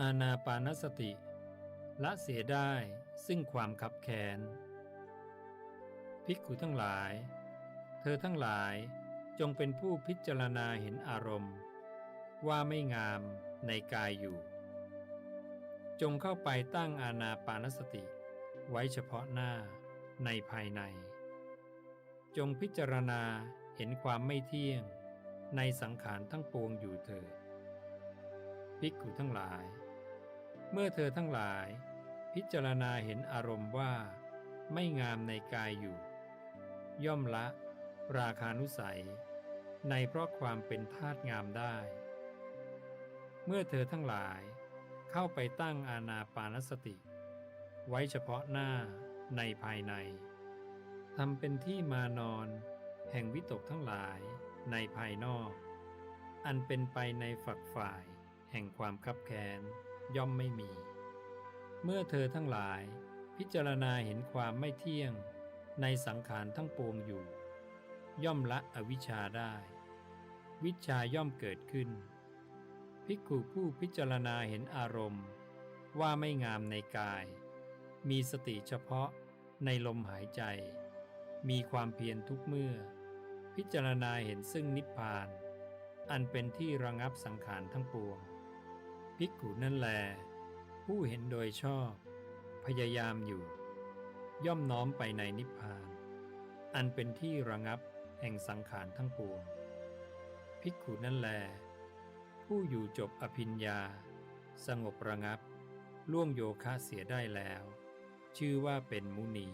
อาณาปานสติ ละเสียได้ซึ่งความขับแค้นภิกขุทั้งหลาย เธอทั้งหลายจงเป็นผู้พิจารณาเห็นอารมณ์ ว่าไม่งามในกายอยู่ จงเข้าไปตั้งอาณาปานสติ ไว้เฉพาะหน้าในภายใน จงพิจารณาเห็นความไม่เที่ยงในสังขารทั้งปวงอยู่เถิด ภิกขุทั้งหลาย เมื่อเธอทั้งหลาย พิจารณาเห็นอารมณ์ว่า ไม่งามในกายอยู่ ย่อมละ ราคานุสัย ในเพราะความเป็นธาตุงามได้ เมื่อเธอทั้งหลายเข้าไปตั้งอาณาปานสติ ไว้เฉพาะหน้าในภายในทำเป็นที่มานอนแห่งวิตกทั้งหลายในภายนอก อันเป็นไปในฝักฝ่าย แห่งความคับแค้นย่อมไม่มี เมื่อเธอทั้งหลายพิจารณาเห็นความไม่เที่ยงในสังขารทั้งปวงอยู่ ย่อมละอวิชชาได้ วิชาย่อมเกิดขึ้น ภิกขุผู้พิจารณาเห็นอารมณ์ ว่าไม่งามในกาย มีสติเฉพาะในลมหายใจ มีความเพียรทุกเมื่อ พิจารณาเห็นซึ่งนิพพาน อันเป็นที่ระงับสังขารทั้งปวง ภิกขุนั่นแล ผู้เห็นโดยชอบ พยายามอยู่ ย่อมน้อมไปในนิพพาน อันเป็นที่ระงับแห่งสังขารทั้งปวง ภิกขุนั่นแล ผู้อยู่จบอภิญญา สงบระงับ ล่วงโยคะเสียได้แล้ว ชื่อว่าเป็นมุนี